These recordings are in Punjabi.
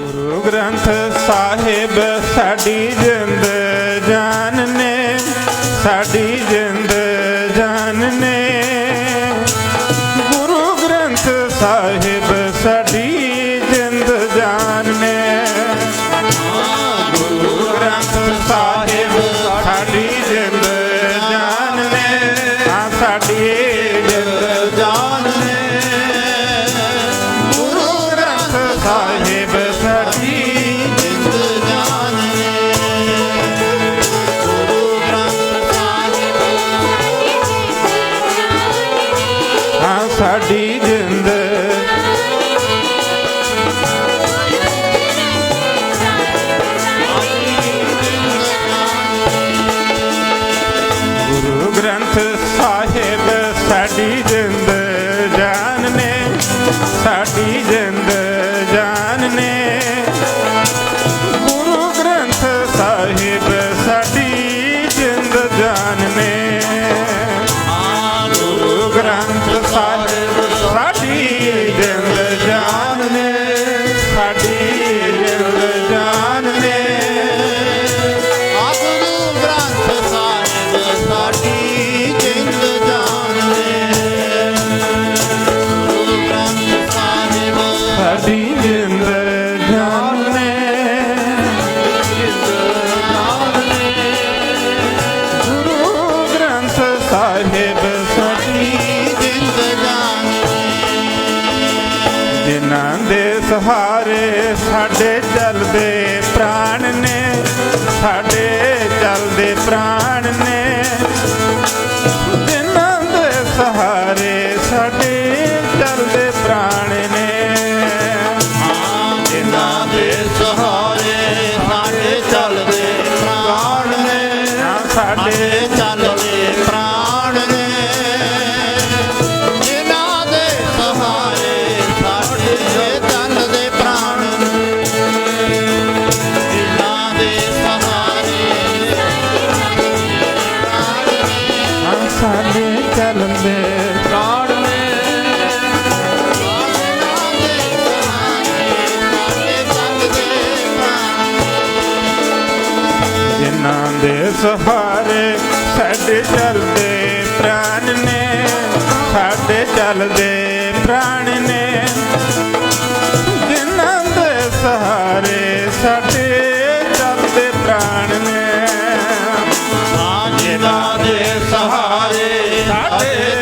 ਗੁਰੂ ਗ੍ਰੰਥ ਸਾਹਿਬ, ਸਾਡੀ ਜਿੰਦ ਜਾਨ ਨੇ ਸਾਡੀ ਜਿੰਦ ਜਾਨ ਨੇ ਗੁਰੂ ਗ੍ਰੰਥ ਸਾਹਿਬ, ਸਾਡੀ ਸਾਡੀ ਜਿੰਦ ਸਾਹਿਬ ਸਾਡੀ ਜ਼ਿੰਦਗਾਨੀ ਜਿਨ੍ਹਾਂ ਦੇ ਸਹਾਰੇ ਸਾਡੇ ਚੱਲਦੇ ਪ੍ਰਾਣ ਨੇ ਸਾਡੇ ਚੱਲਦੇ ਪ੍ਰਾਣ ਚਲੰਦੇ ਕਾੜ ਜਿਨ੍ਹਾਂ ਦੇ ਸਹਾਰੇ ਸਾਡੇ ਚੱਲਦੇ ਪ੍ਰਾਣ ਨੇ, ਸਾਡੇ ਚਲਦੇ ਪ੍ਰਾਣ ਨੇ। ਜਿਨ੍ਹਾਂ ਦੇ ਸਹਾਰੇ ਸਾਡੇ ਚਲਦੇ ਪ੍ਰਾਣ ਨੇ Yeah.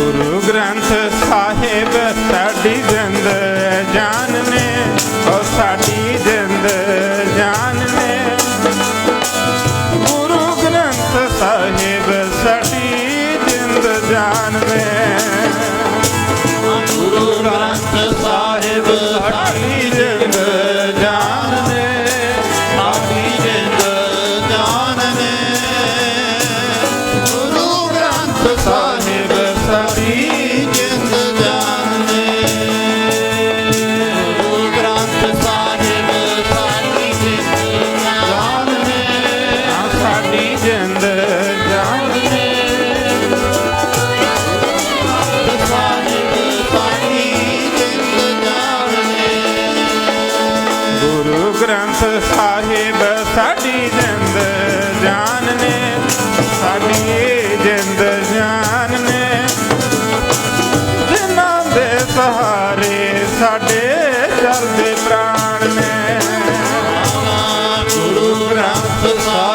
ਗੁਰੂ ਗ੍ਰੰਥ ਸਾਹਿਬ ਸਾਡੀ ਜ਼ਿੰਦਗੀ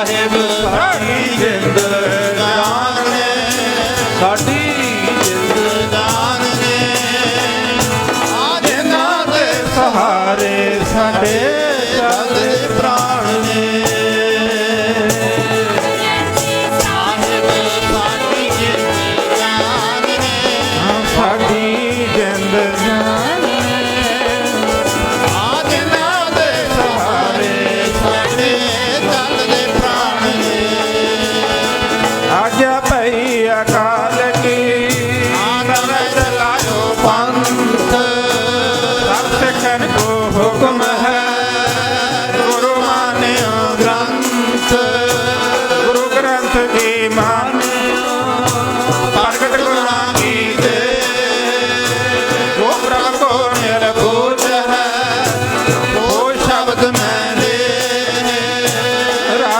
Never. heart.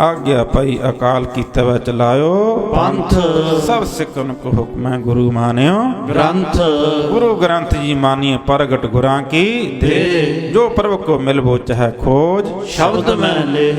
ਆਗਿਆ ਪਈ ਅਕਾਲ ਕੀਤੇ ਵਿੱਚ ਲਾਇਓ ਪੰਥ। ਸਭ ਸਿੱਖਨ ਕੋ ਹੁਕਮ ਗੁਰੂ ਮਾਨਿਓ। ਗ੍ਰੰਥ। ਗੁਰੂ ਗ੍ਰੰਥ ਜੀ ਮਾਨੀਏ ਪ੍ਰਗਟ ਗੁਰਾਂ ਕੀ। ਦੇ। ਜੋ ਪ੍ਰਭ ਕੋ ਮਿਲਬੋ ਚਾਹੇ ਖੋਜ। ਸ਼ਬਦ ਮੈਂ ਲੇ